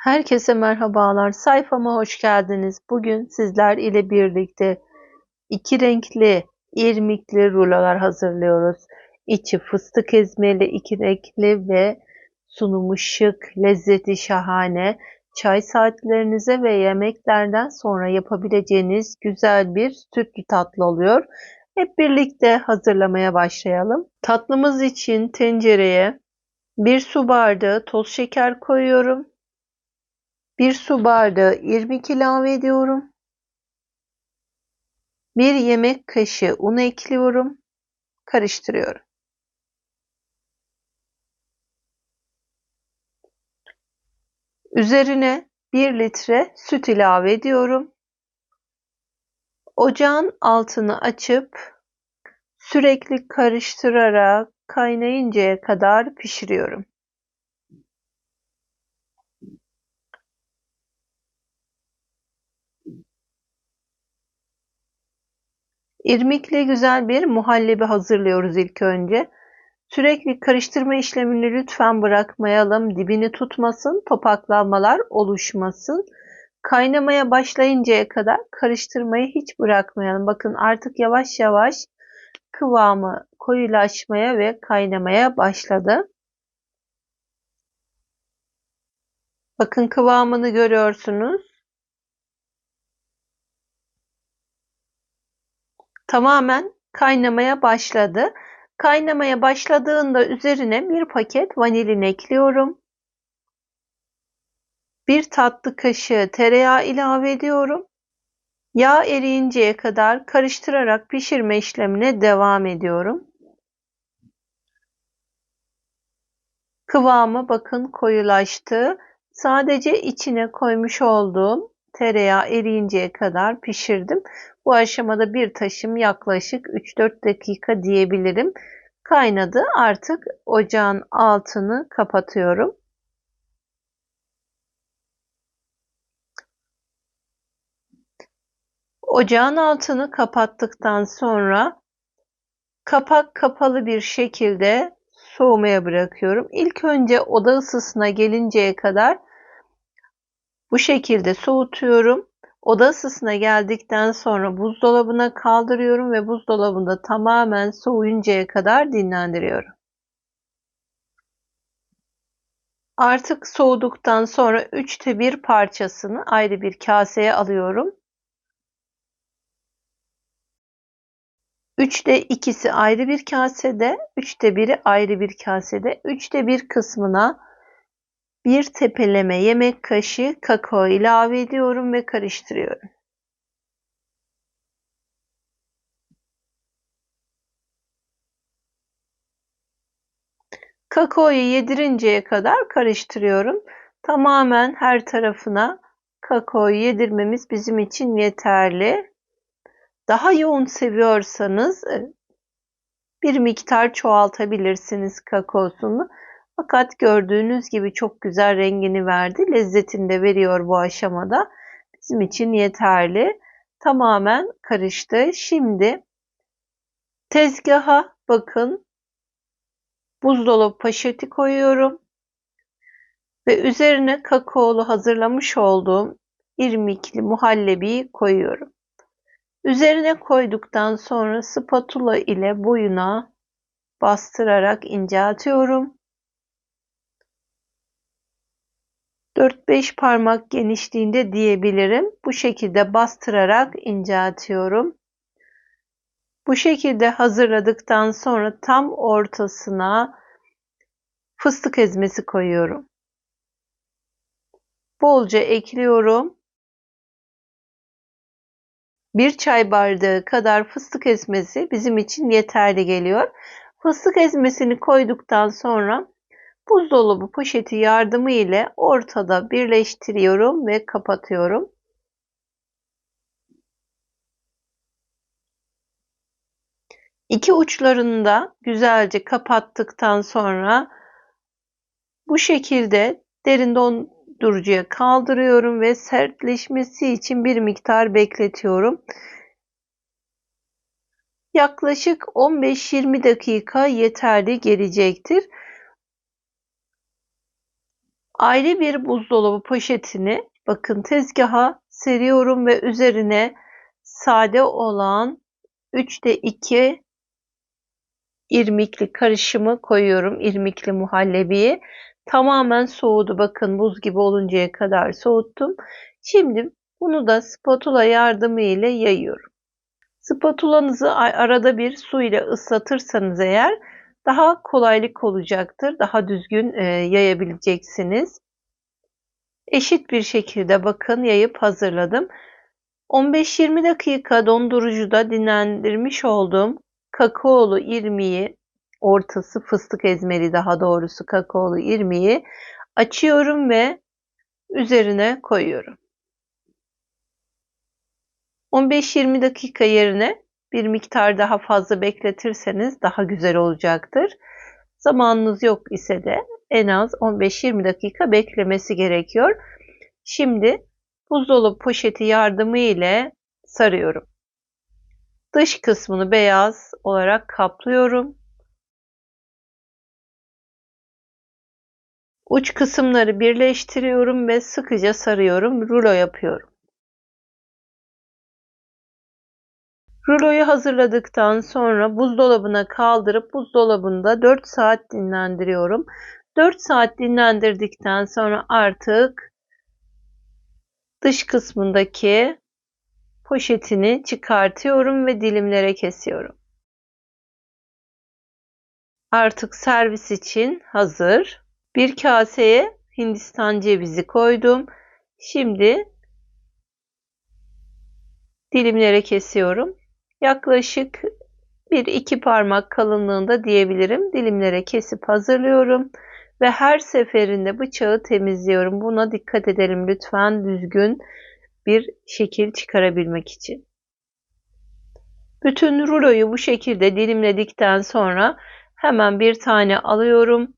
Herkese merhabalar. Sayfama hoş geldiniz. Bugün sizler ile birlikte iki renkli irmikli rulolar hazırlıyoruz. İçi fıstık ezmeli iki renkli ve sunumu şık, lezzeti şahane. Çay saatlerinize ve yemeklerden sonra yapabileceğiniz güzel bir sütlü tatlı oluyor. Hep birlikte hazırlamaya başlayalım. Tatlımız için tencereye bir su bardağı toz şeker koyuyorum. 1 su bardağı irmik ilave ediyorum. 1 yemek kaşığı un ekliyorum. Karıştırıyorum. Üzerine 1 litre süt ilave ediyorum. Ocağın altını açıp sürekli karıştırarak kaynayıncaya kadar pişiriyorum. İrmikle güzel bir muhallebi hazırlıyoruz ilk önce. Sürekli karıştırma işlemini lütfen bırakmayalım. Dibini tutmasın, topaklanmalar oluşmasın. Kaynamaya başlayıncaya kadar karıştırmayı hiç bırakmayalım. Bakın artık yavaş yavaş kıvamı koyulaşmaya ve kaynamaya başladı. Bakın kıvamını görüyorsunuz. Tamamen kaynamaya başladı. Kaynamaya başladığında üzerine bir paket vanilin ekliyorum. Bir tatlı kaşığı tereyağı ilave ediyorum. Yağ eriyinceye kadar karıştırarak pişirme işlemine devam ediyorum. Kıvamı bakın koyulaştı. Sadece içine koymuş olduğum tereyağı eriyinceye kadar pişirdim. Bu aşamada bir taşım yaklaşık 3-4 dakika diyebilirim. Kaynadı. Artık ocağın altını kapatıyorum. Ocağın altını kapattıktan sonra kapak kapalı bir şekilde soğumaya bırakıyorum. İlk önce oda ısısına gelinceye kadar bu şekilde soğutuyorum. Oda ısısına geldikten sonra buzdolabına kaldırıyorum ve buzdolabında tamamen soğuyuncaya kadar dinlendiriyorum. Artık soğuduktan sonra 3'te 1 parçasını ayrı bir kaseye alıyorum. 3'te 2'si ayrı bir kasede, 3'te 1'i ayrı bir kasede, 3'te 1 kısmına bir tepeleme yemek kaşığı kakao ilave ediyorum ve karıştırıyorum. Kakaoyu yedirinceye kadar karıştırıyorum. Tamamen her tarafına kakaoyu yedirmemiz bizim için yeterli. Daha yoğun seviyorsanız e, bir miktar çoğaltabilirsiniz kakaosunu. Fakat gördüğünüz gibi çok güzel rengini verdi. Lezzetini de veriyor bu aşamada. Bizim için yeterli. Tamamen karıştı. Şimdi tezgaha bakın buzdolabı poşeti koyuyorum. Ve üzerine kakaolu hazırlamış olduğum irmikli muhallebiyi koyuyorum. Üzerine koyduktan sonra spatula ile boyuna bastırarak inceltiyorum. 4-5 parmak genişliğinde diyebilirim. Bu şekilde bastırarak inceltiyorum. Bu şekilde hazırladıktan sonra tam ortasına fıstık ezmesi koyuyorum. Bolca ekliyorum. Bir çay bardağı kadar fıstık ezmesi bizim için yeterli geliyor. Fıstık ezmesini koyduktan sonra Buzdolabı poşeti yardımı ile ortada birleştiriyorum ve kapatıyorum. İki uçlarını da güzelce kapattıktan sonra bu şekilde derin dondurucuya kaldırıyorum ve sertleşmesi için bir miktar bekletiyorum. Yaklaşık 15-20 dakika yeterli gelecektir. Ayrı bir buzdolabı poşetini bakın tezgaha seriyorum ve üzerine sade olan 3'te 2 irmikli karışımı koyuyorum. İrmikli muhallebiyi. Tamamen soğudu. Bakın buz gibi oluncaya kadar soğuttum. Şimdi bunu da spatula yardımı ile yayıyorum. Spatulanızı arada bir su ile ıslatırsanız eğer daha kolaylık olacaktır. Daha düzgün e, yayabileceksiniz. Eşit bir şekilde bakın yayıp hazırladım. 15-20 dakika dondurucuda dinlendirmiş olduğum kakaolu irmiği, ortası fıstık ezmeli daha doğrusu kakaolu irmiği açıyorum ve üzerine koyuyorum. 15-20 dakika yerine bir miktar daha fazla bekletirseniz daha güzel olacaktır. Zamanınız yok ise de en az 15-20 dakika beklemesi gerekiyor. Şimdi buzdolabı poşeti yardımı ile sarıyorum. Dış kısmını beyaz olarak kaplıyorum. Uç kısımları birleştiriyorum ve sıkıca sarıyorum. Rulo yapıyorum. Ruloyu hazırladıktan sonra buzdolabına kaldırıp buzdolabında 4 saat dinlendiriyorum. 4 saat dinlendirdikten sonra artık dış kısmındaki poşetini çıkartıyorum ve dilimlere kesiyorum. Artık servis için hazır. Bir kaseye Hindistan cevizi koydum. Şimdi dilimlere kesiyorum. Yaklaşık bir iki parmak kalınlığında diyebilirim. Dilimlere kesip hazırlıyorum ve her seferinde bıçağı temizliyorum. Buna dikkat edelim lütfen düzgün bir şekil çıkarabilmek için. Bütün ruloyu bu şekilde dilimledikten sonra hemen bir tane alıyorum.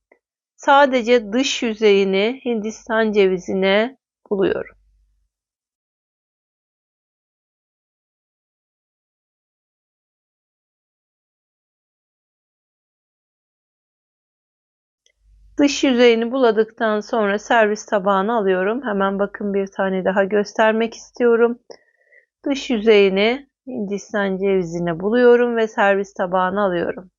Sadece dış yüzeyini Hindistan cevizine buluyorum. Dış yüzeyini buladıktan sonra servis tabağına alıyorum. Hemen bakın bir tane daha göstermek istiyorum. Dış yüzeyini Hindistan cevizine buluyorum ve servis tabağına alıyorum.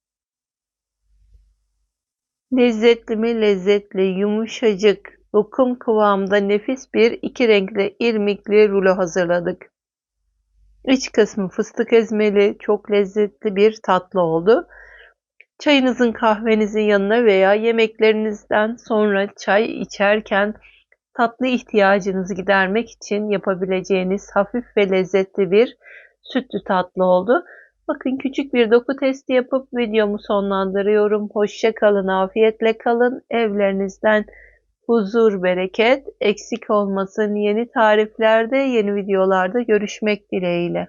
Lezzetli mi lezzetli, yumuşacık, lokum kıvamında nefis bir iki renkli irmikli rulo hazırladık. İç kısmı fıstık ezmeli, çok lezzetli bir tatlı oldu. Çayınızın kahvenizin yanına veya yemeklerinizden sonra çay içerken tatlı ihtiyacınızı gidermek için yapabileceğiniz hafif ve lezzetli bir sütlü tatlı oldu. Bakın küçük bir doku testi yapıp videomu sonlandırıyorum. Hoşça kalın, afiyetle kalın. Evlerinizden huzur, bereket eksik olmasın. Yeni tariflerde, yeni videolarda görüşmek dileğiyle.